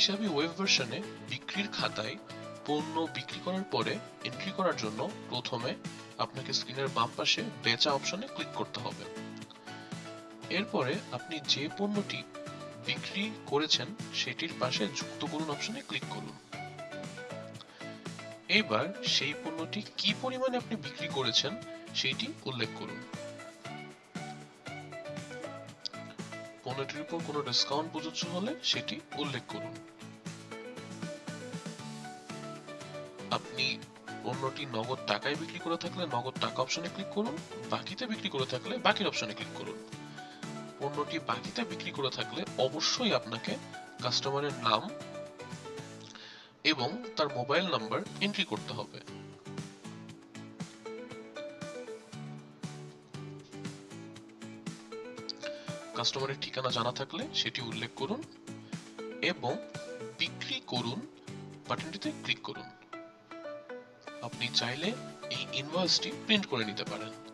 হিসাবি web ভার্সনে বিক্রির খাতায় পণ্য বিক্রি করার পরে এন্ট্রি করার জন্য প্রথমে আপনাকে স্ক্রিনের বাম পাশে বেচা অপশনে ক্লিক করতে হবে। এরপরে আপনি যে পণ্যটি বিক্রি করেছেন, সেটির পাশে যুক্ত করুন অপশনে ক্লিক করুন। এবার সেই পণ্যটি কি পরিমাণে আপনি বিক্রি করেছেন, সেটি উল্লেখ করুন। পণ্যটির উপর কোনো ডিসকাউন্ট প্রযোজ্য হলে সেটি উল্লেখ করুন। আপনি পণ্যটি নগদ টাকায় বিক্রি করে থাকলে নগদ টাকা অপশনে ক্লিক করুন, বাকিতে বিক্রি করে থাকলে বাকির অপশনে ক্লিক করুন। পণ্যটি বাকিতে বিক্রি করে থাকলে অবশ্যই আপনাকে কাস্টমারের নাম এবং তার মোবাইল নাম্বার এন্ট্রি করতে হবে। কাস্টমারের ঠিকানা জানা থাকলে সেটি উল্লেখ করুন এবং বিক্রি করুন বাটনটিতে ক্লিক করুন। আপনি চাইলে এই ইনভয়েসটি প্রিন্ট করে নিতে পারেন।